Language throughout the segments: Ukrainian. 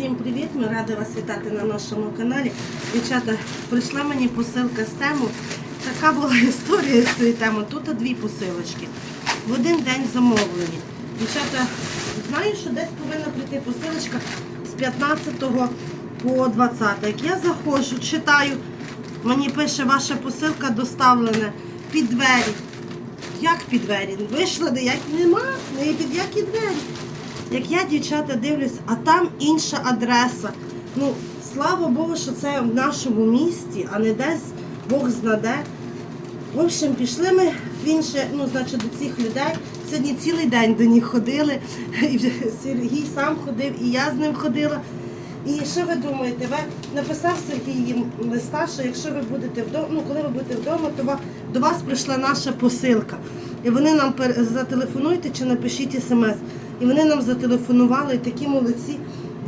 Всім привіт! Ми раді вас вітати на нашому каналі. Дівчата, прийшла мені посилка з тему. Така була історія з цією темою. Тут дві посилочки. В один день замовлені. Дівчата, знаю, що десь повинна прийти посилочка з 15 по 20. Як я заходжу, читаю, мені пише, ваша посилка доставлена під двері. Як під двері? Вийшла, ніяк нема, не під які двері. Як я, дівчата, дивлюсь, а там інша адреса. Ну, слава Богу, що це в нашому місті, а не десь Бог знаде. В общем, пішли ми в інше, ну, значить, до цих людей. Сьогодні цілий день до них ходили. І Сергій сам ходив, і я з ним ходила. І що ви думаєте? Ви написав Сергій їм листа, що якщо ви будете вдома, ну коли ви будете вдома, то до вас прийшла наша посилка. І вони нам зателефонуйте чи напишіть смс. І вони нам зателефонували, і такі молодці.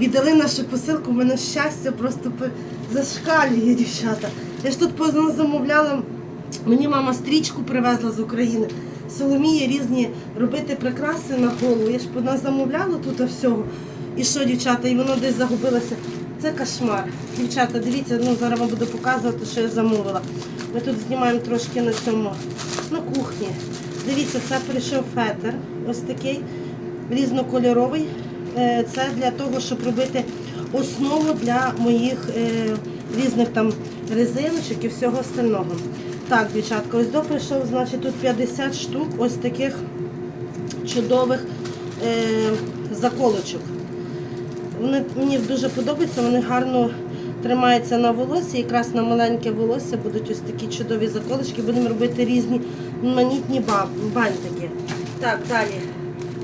Віддали нашу посилку, у мене щастя просто зашкалює, дівчата. Я ж тут позна замовляла, мені мама стрічку привезла з України. Соломія різні робити прикраси на голову. Я ж вона замовляла тут всього. І що, дівчата, і воно десь загубилося. Це кошмар. Дівчата, дивіться, ну зараз вам буду показувати, що я замовила. Ми тут знімаємо трошки на цьому, на кухні. Дивіться, це прийшов фетр, ось такий різнокольоровий. Е, Це для того, щоб робити основу для моїх е, різних там резиночок і всього остального. Так, дівчатка, ось до прийшов, значить, тут 50 штук ось таких чудових е, заколочок. Вони мені дуже подобаються, вони гарно тримаються на волосі. Якраз на маленьке волосся будуть ось такі чудові заколочки. Будемо робити різні манітні бантики. Так, далі.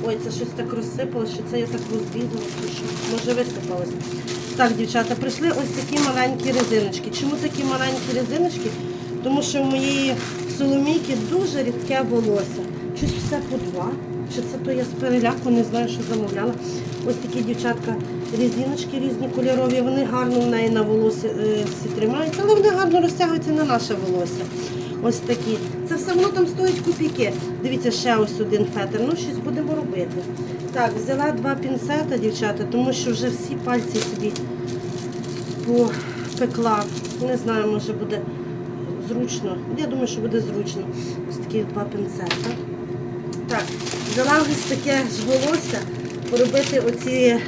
Ой, це щось так розсипалося, що це я так розрізала, чи що. Може висипалось. Так, дівчата, прийшли ось такі маленькі резиночки. Чому такі маленькі резиночки? Тому що в моєї соломійки дуже рідке волосся. Щось все по два. Чи це то я з переляку, не знаю, що замовляла. Ось такі дівчатка резиночки різні кольорові, вони гарно в неї на волосі е, тримаються, але вони гарно розтягуються на наше волосся. Ось такі. Це все одно там стоїть копійки. Дивіться, ще ось один фетр. Ну, щось будемо робити. Так, взяла два пінцета, дівчата, тому що вже всі пальці собі попекла. Не знаю, може буде зручно. Я думаю, що буде зручно. Ось такі два пінцета. Так, взяла ось таке ж волосся, поробити оці е,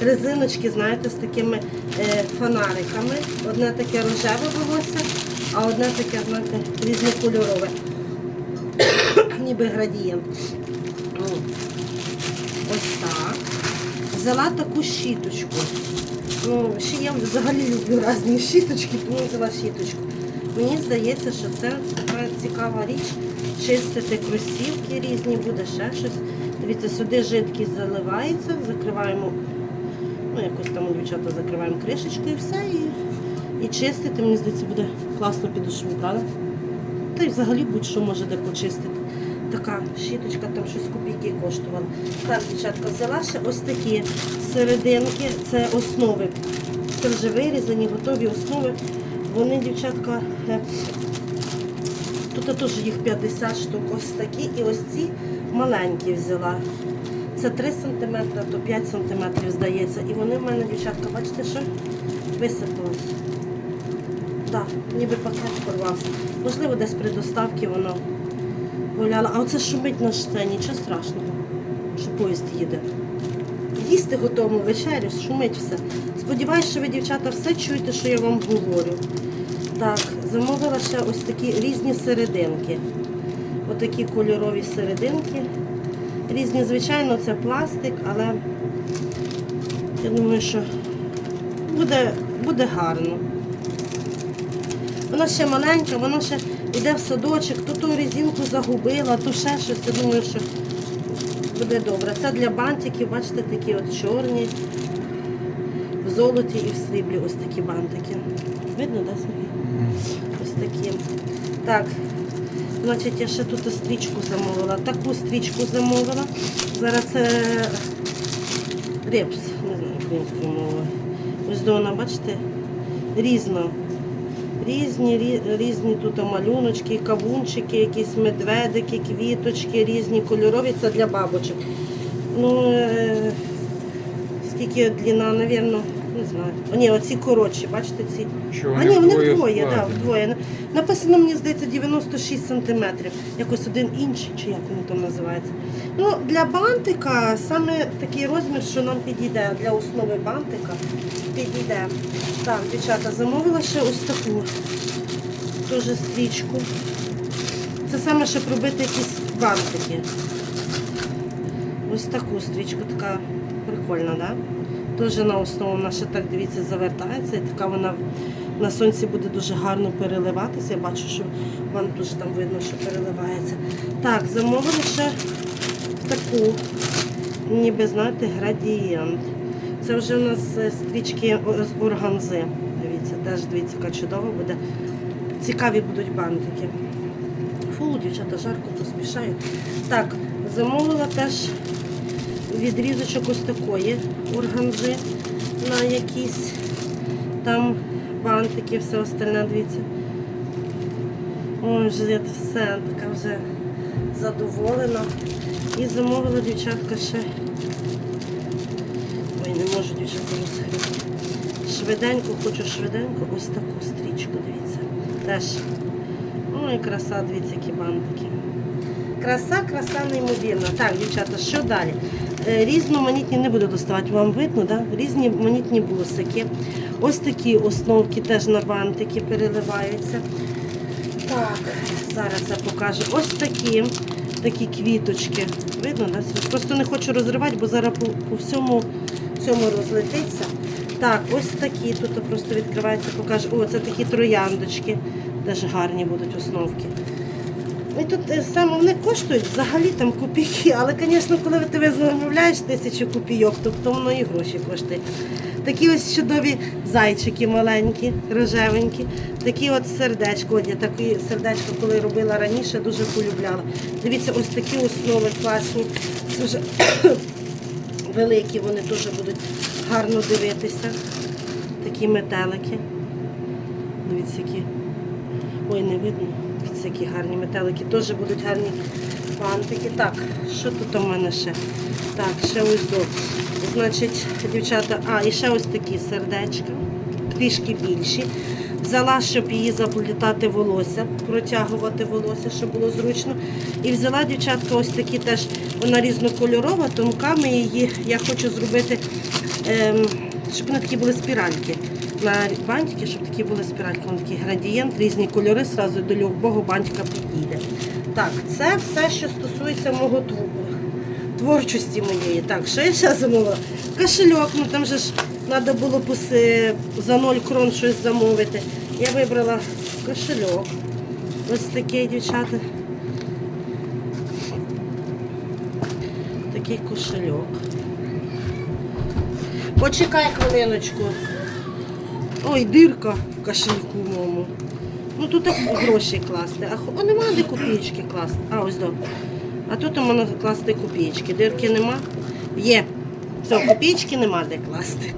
резиночки, знаєте, з такими е, фонариками. Одне таке рожеве волосся, а одне таке, знаєте, різнокольорове. Ніби градієнт. Ось так. Взяла таку щіточку. Ну, ще я взагалі люблю різні щіточки, тому взяла щіточку. Мені здається, що це така цікава річ. Чистити кросівки різні, буде ще щось. Дивіться, сюди жидкість заливається, закриваємо, ну якось там у дівчата закриваємо кришечку і все. І, і чистити, мені здається, буде класно під душем, правда? Та й взагалі будь-що може де почистити. Така щіточка там щось копійки коштувала. Так, дівчатка, взяла ще ось такі серединки, це основи. Це вже вирізані, готові основи. Вони, дівчатка, е, тут теж їх 50 штук, ось такі. І ось ці маленькі взяла. Це 3 см, то 5 см, здається. І вони в мене, дівчатка, бачите, що висипалось. Так, ніби пакет порвався. Можливо, десь при доставці воно гуляло. А оце шумить на сцені, нічого страшного, що поїзд їде. Їсти готову вечерю, шумить все. Сподіваюсь, що ви, дівчата, все чуєте, що я вам говорю. Так, замовила ще ось такі різні серединки. Отакі кольорові серединки. Різні, звичайно, це пластик, але я думаю, що буде, буде гарно. Вона ще маленька, вона ще йде в садочок, то ту резинку загубила, то ще щось. Я думаю, що буде добре. Це для бантиків, бачите, такі от чорні, в золоті і в сріблі ось такі бантики. Видно, да, Сергій? Ось такі. Так, значить, я ще тут стрічку замовила. Таку стрічку замовила. Зараз це репс, не знаю українською мовою. Ось до вона, бачите, різно. Різні, різні тут малюночки, кавунчики, якісь медведики, квіточки, різні кольорові. Це для бабочок. Ну, е, скільки длина, навірно, не знаю. Ні, оці коротші, бачите, ці. Що а ні, вони вдвоє вдвоє, так, складені. вдвоє. Написано, мені здається, 96 сантиметрів. Якось один інший, чи як воно там називається. Ну, для бантика саме такий розмір, що нам підійде. Для основи бантика підійде. Так, дівчата, замовила ще ось таку теж стрічку. Це саме, щоб робити якісь бантики. Ось таку стрічку, така прикольна, так? Да? Теж на основу ще так, дивіться, завертається. І така вона на сонці буде дуже гарно переливатися. Я бачу, що вам дуже там видно, що переливається. Так, замовили ще таку, ніби, знаєте, градієнт. Це вже у нас е, стрічки з органзи. Дивіться, теж дивіться, яка чудова буде. Цікаві будуть бантики. Фу, дівчата, жарко поспішаю. Так, замовила теж відрізочок ось такої органзи на якісь там бантики, все остальне, дивіться. Ой, вже все така вже задоволена. І замовила дівчатка ще. Ой, не можу дівчатка розкрити. Швиденько, хочу швиденько, ось таку стрічку, дивіться. Теж. Ой, краса, дивіться, які бантики. Краса, краса неймовірна. Так, дівчата, що далі? Е, Різноманітні не буду доставати, вам видно, да? різноманітні бусики. Ось такі основки теж на бантики переливаються. Так, зараз я покажу. Ось такі, такі квіточки. Видно, да? Просто не хочу розривати, бо зараз по, по всьому цьому розлетиться. Так, ось такі. Тут просто відкривається, покажу. О, це такі трояндочки. Теж гарні будуть основки. І тут е, саме вони коштують взагалі там копійки, але, звісно, коли ти замовляєш тисячу копійок, то, то воно і гроші коштує. Такі ось чудові зайчики маленькі, рожевенькі, такі от сердечко. От я такі сердечко, коли робила раніше, дуже полюбляла. Дивіться, ось такі основи класні. Вже великі, вони теж будуть гарно дивитися. Такі метелики. Дивіться, які. Ой, не видно. Дивіться, які гарні метелики. Теж будуть гарні бантики. Так, що тут у мене ще? Так, ще ось до. Значить, дівчата, а, і ще ось такі сердечка, трішки більші. Взяла, щоб її заплітати волосся, протягувати волосся, щоб було зручно. І взяла дівчатка ось такі теж, вона різнокольорова, тонками її я хочу зробити, ем, щоб вони такі були спіральки. На бантики, щоб такі були спіральки, такий градієнт, різні кольори, зразу до любого бантика підійде. Так, це все, що стосується мого твору творчості моєї. Так, що я ще замовила? Кошельок, ну там же ж треба було за 0 крон щось замовити. Я вибрала кошельок. Ось такий, дівчата. Такий кошельок. Почекай хвилиночку. Ой, дирка в кошельку моєму. Ну тут так гроші класти. А нема де копійки класти. А, ось до. А тут мене класти копійки. Дирки нема? Є. Все, копійки нема де класти.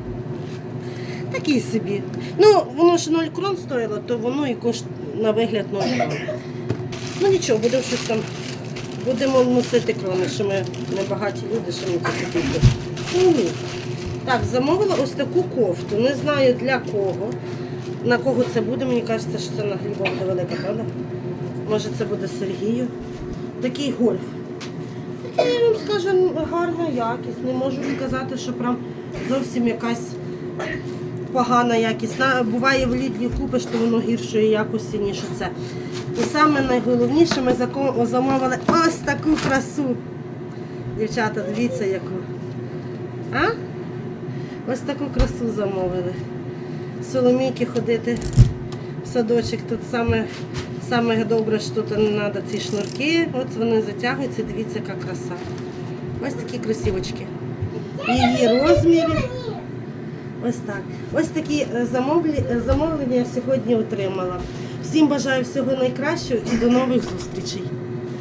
Такий собі. Ну, воно ж 0 крон стоїло, то воно і коштує на вигляд 0 крон. Ну нічого, будемо щось там. Будемо носити крони, що ми не багаті люди, що ми ні. Так, замовила ось таку кофту. Не знаю для кого. На кого це буде, мені кажеться, що це на буде велика, правда? Може це буде Сергію. Такий гольф. Я вам скажу, гарна якість. Не можу сказати, що прям зовсім якась погана якість. Буває в лідлі купиш, то воно гіршої якості, ніж це. І саме найголовніше, ми замовили ось таку красу. Дівчата, дивіться яку. А? Ось таку красу замовили. Соломійки ходити в садочок. Тут саме, саме добре, що тут не треба ці шнурки. От вони затягуються, дивіться, яка краса. Ось такі красивочки. Її розміри. Ось так. Ось такі е, е, замовлення я сьогодні отримала. Всім бажаю всього найкращого і до нових зустрічей.